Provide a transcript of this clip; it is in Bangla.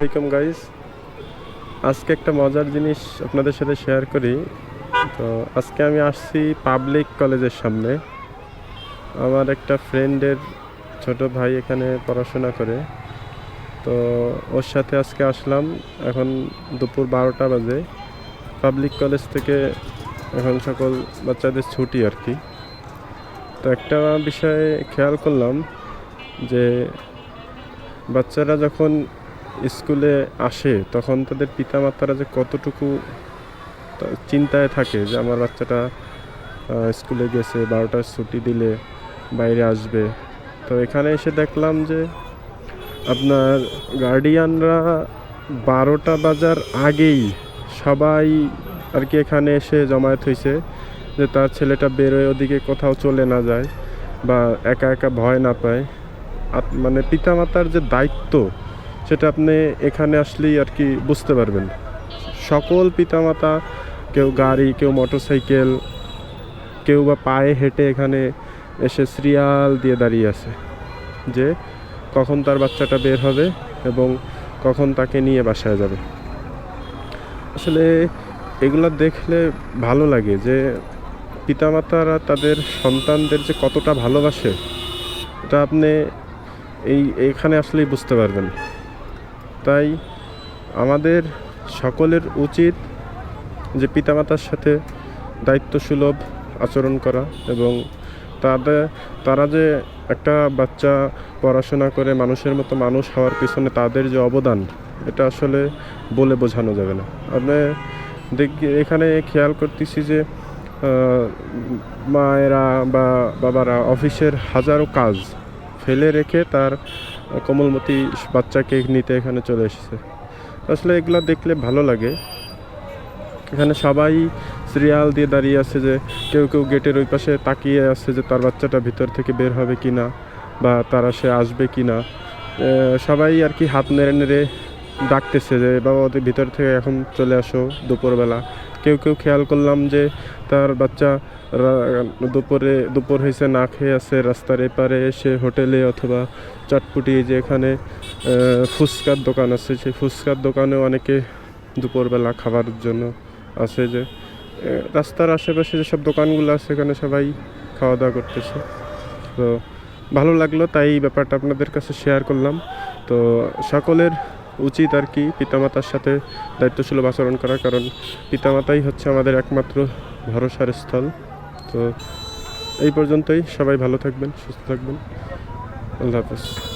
ওয়েলকাম গাইস আজকে একটা মজার জিনিস আপনাদের সাথে শেয়ার করি। তো আজকে আমি আসছি পাবলিক কলেজের সামনে। আমার একটা ফ্রেন্ডের ছোট ভাই এখানে পড়াশোনা করে। তো ওর সাথে আজকে আসলাম। এখন দুপুর বারোটা বাজে। পাবলিক কলেজ থেকে এখন সকল বাচ্চাদের ছুটি আর কি। তো একটা বিষয়ে খেয়াল করলাম যে বাচ্চারা যখন স্কুলে আসে, তখন তাদের পিতামাতারা যে কতটুকু চিন্তায় থাকে যে আমার বাচ্চাটা স্কুলে গেছে, বারোটার ছুটি দিলে বাইরে আসবে। তো এখানে এসে দেখলাম যে আপনার গার্ডিয়ানরা বারোটা বাজার আগেই সবাই আর কি এখানে এসে জমায়েত হয়েছে যে তার ছেলেটা বেরোয়, ওদিকে কোথাও চলে না যায় বা একা একা ভয় না পায়। মানে পিতামাতার যে দায়িত্ব সেটা আপনি এখানে আসলেই আর কি বুঝতে পারবেন। সকল পিতামাতা, কেউ গাড়ি, কেউ মোটরসাইকেল, কেউ বা পায়ে হেঁটে এখানে এসে সিরিয়াল দিয়ে দাঁড়িয়ে আছে যে কখন তার বাচ্চাটা বের হবে এবং কখন তাকে নিয়ে বাসায় যাবে। আসলে এগুলো দেখলে ভালো লাগে যে পিতামাতারা তাদের সন্তানদের যে কতটা ভালোবাসে, এটা আপনি এই, এখানে আসলেই বুঝতে পারবেন। তাই আমাদের সকলের উচিত যে পিতামাতার সাথে দায়িত্বসুলভ আচরণ করা এবং তাদের তারা যে একটা বাচ্চা পড়াশোনা করে মানুষের মতো মানুষ হওয়ার পিছনে তাদের যে অবদান, এটা আসলে বলে বোঝানো যাবে না। আপনি দেখ, এখানে খেয়াল করতেছি যে মায়েরা বা বাবারা অফিসের হাজারো কাজ ফেলে রেখে তার কোমলমতি বাচ্চাকে নিতে এখানে চলে এসেছে। আসলে এগুলো দেখলে ভালো লাগে। এখানে সবাই সিরিয়াল দিয়ে দাঁড়িয়ে আছে যে কেউ কেউ গেটের ওই পাশে তাকিয়ে আছে যে তার বাচ্চাটা ভিতর থেকে বের হবে কি না বা তারা সে আসবে কি না সবাই আর কি হাত নেড়ে নেড়ে ডাকতেছে যে, বাবা, ওদের ভিতর থেকে এখন চলে আসো দুপুরবেলা। কেউ কেউ খেয়াল করলাম যে তার বাচ্চা দুপুরে, দুপুর হয়েছে, না খেয়ে আছে, রাস্তার এপারে এসে হোটেলে অথবা চটপুটি যে এখানে ফুচকার দোকান আছে, সেই ফুচকার দোকানেও অনেকে দুপুরবেলা খাবারের জন্য আছে যে রাস্তার আশেপাশে যেসব দোকানগুলো আছে সেখানে সবাই খাওয়া দাওয়া করতেছে। তো ভালো লাগল, তাই এই ব্যাপারটা আপনাদের কাছে শেয়ার করলাম। তো সকলের উচিত আর কি পিতামাতার সাথে দায়িত্বশীল আচরণ করা কারণ পিতামাতাই হচ্ছে আমাদের একমাত্র ভরসার স্থল। তো এই পর্যন্তই, সবাই ভালো থাকবেন, সুস্থ থাকবেন। আল্লাহ হাফেজ।